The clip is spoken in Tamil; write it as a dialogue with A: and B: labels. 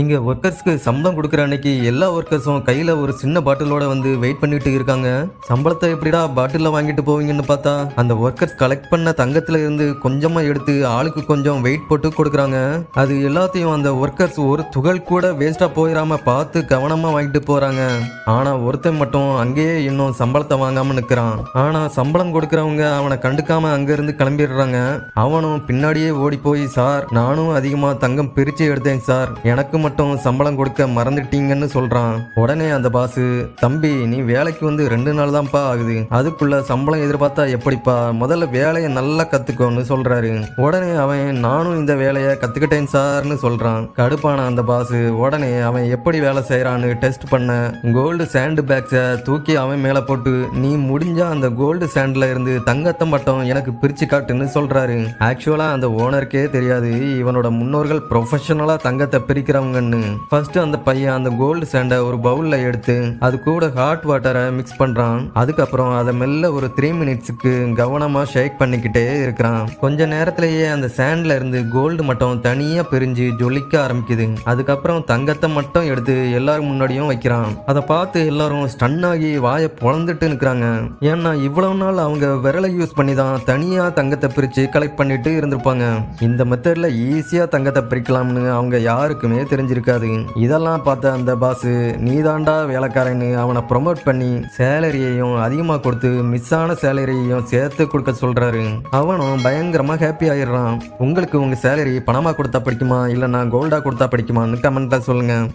A: இங்கே ஒர்க்கர்ஸ்க்கு சம்பளம் கொடுக்குற அன்னைக்கு எல்லா ஒர்க்கர்ஸும் கையில் ஒரு சின்ன பாட்டிலோட வந்து வெயிட் பண்ணிட்டு இருக்காங்க. சம்பளத்தை எப்படிடா பாட்டிலில் வாங்கிட்டு போவீங்கன்னு பார்த்தா அந்த ஒர்க்கர்ஸ் கலெக்ட் பண்ண தங்கத்துல இருந்து கொஞ்சமாக எடுத்து ஆளுக்கு கொஞ்சம் வெயிட் போட்டு கொடுக்குறாங்க. அது எல்லாத்தையும் அந்த ஒர்க்கர்ஸ் ஒரு துகள் கூட வேஸ்ட்டாக போயிடாம பார்த்து கவனமாக வாங்கிட்டு போகிறாங்க ஆனால் ஒருத்தன் மட்டும் அங்கேயே இன்னும் சம்பளத்தை வாங்காமல் நிற்கிறான் ஆனால் சம்பளம் கொடுக்குறவங்க அவனை கண்டுக்காம அங்கேருந்து கிளம்பிடுறாங்க. அவனும் பின்னாடியே ஓடி போய் சார் நானும் அதிகமாக தங்கம் பிரித்து எடுத்தேன் சார். எனக்கும் மட்டும் சம்பளம் கொடுக்க மறந்துட்டீங்கன்னு சொல்றான். உடனே அந்த பாஸு தம்பி நீ வேலைக்கு வந்து ரெண்டு நாள் தான்ப்பா ஆகுது. அதுக்குள்ள சம்பளம் எதிர்பார்த்தா எப்படிப்பா? முதல்ல வேலையை நல்லா கத்துக்கோன்னு சொல்றாரு. உடனே அவன் நானும் இந்த வேலையை கத்துக்கிட்டேன் சார்னு சொல்றான். கடுப்பான அந்த பாஸு உடனே அவன் எப்படி வேலை செய்யறான்னு டெஸ்ட் பண்ண. கோல்டு சேண்டு பேக்ஸை தூக்கி அவன் மேல போட்டு நீ முடிஞ்சா அந்த கோல்டு சாண்ட்ல இருந்து தங்கத்தை மட்டும் எனக்கு பிரிச்சு காட்டுன்னு சொல்றாரு. ஆக்சுவலா அந்த ஓனருக்கே தெரியாது. இவனோட முன்னோர்கள் ப்ரொஃபஷனலா தங்கத்தை பண்ணுறாங்கன்னு ஃபர்ஸ்ட் அந்த பையன் அந்த கோல்டு சேண்டை ஒரு பவுலில் எடுத்து அது கூட ஹாட் வாட்டரை மிக்ஸ் பண்ணுறான் அதுக்கப்புறம் அதை மெல்ல ஒரு த்ரீ மினிட்ஸுக்கு கவனமாக ஷேக் பண்ணிக்கிட்டே இருக்கிறான். கொஞ்ச நேரத்திலேயே அந்த சேண்டில் இருந்து கோல்டு மட்டும் தனியாக பிரிஞ்சு ஜொலிக்க ஆரம்பிக்குது. அதுக்கப்புறம் தங்கத்தை மட்டும் எடுத்து எல்லாரும் முன்னாடியும் வைக்கிறான். அதை பார்த்து எல்லாரும் ஸ்டன் ஆகி வாயை பொழந்துட்டு நிற்கிறாங்க ஏன்னா இவ்வளவு நாள் அவங்க விரலை யூஸ் பண்ணி தான் தனியாக தங்கத்தை பிரித்து கலெக்ட் பண்ணிட்டு இருந்திருப்பாங்க. இந்த மெத்தடில் ஈஸியாக தங்கத்தை பிரிக்கலாம்னு அவங்க யாருக்குமே தெரிஞ்சிருக்காது. இதெல்லாம் பார்த்த அந்த பாஸ் நீதாண்டா வேலைக்காரன்னு அவனை ப்ரொமோட் பண்ணி சேலரியையும் அதிகமாக கொடுத்து மிஸ் ஆன சேலரியையும் சேர்த்து கொடுக்க சொல்கிறாரு அவனும் பயங்கரமாக ஹாப்பி ஆயிடுறான். உங்களுக்கு உங்கள் சேலரி பணமாக கொடுத்தா பிடிக்குமா? இல்லைன்னா கோல்டாக கொடுத்தா பிடிக்குமான்னு கமெண்ட்டில் சொல்லுங்கள்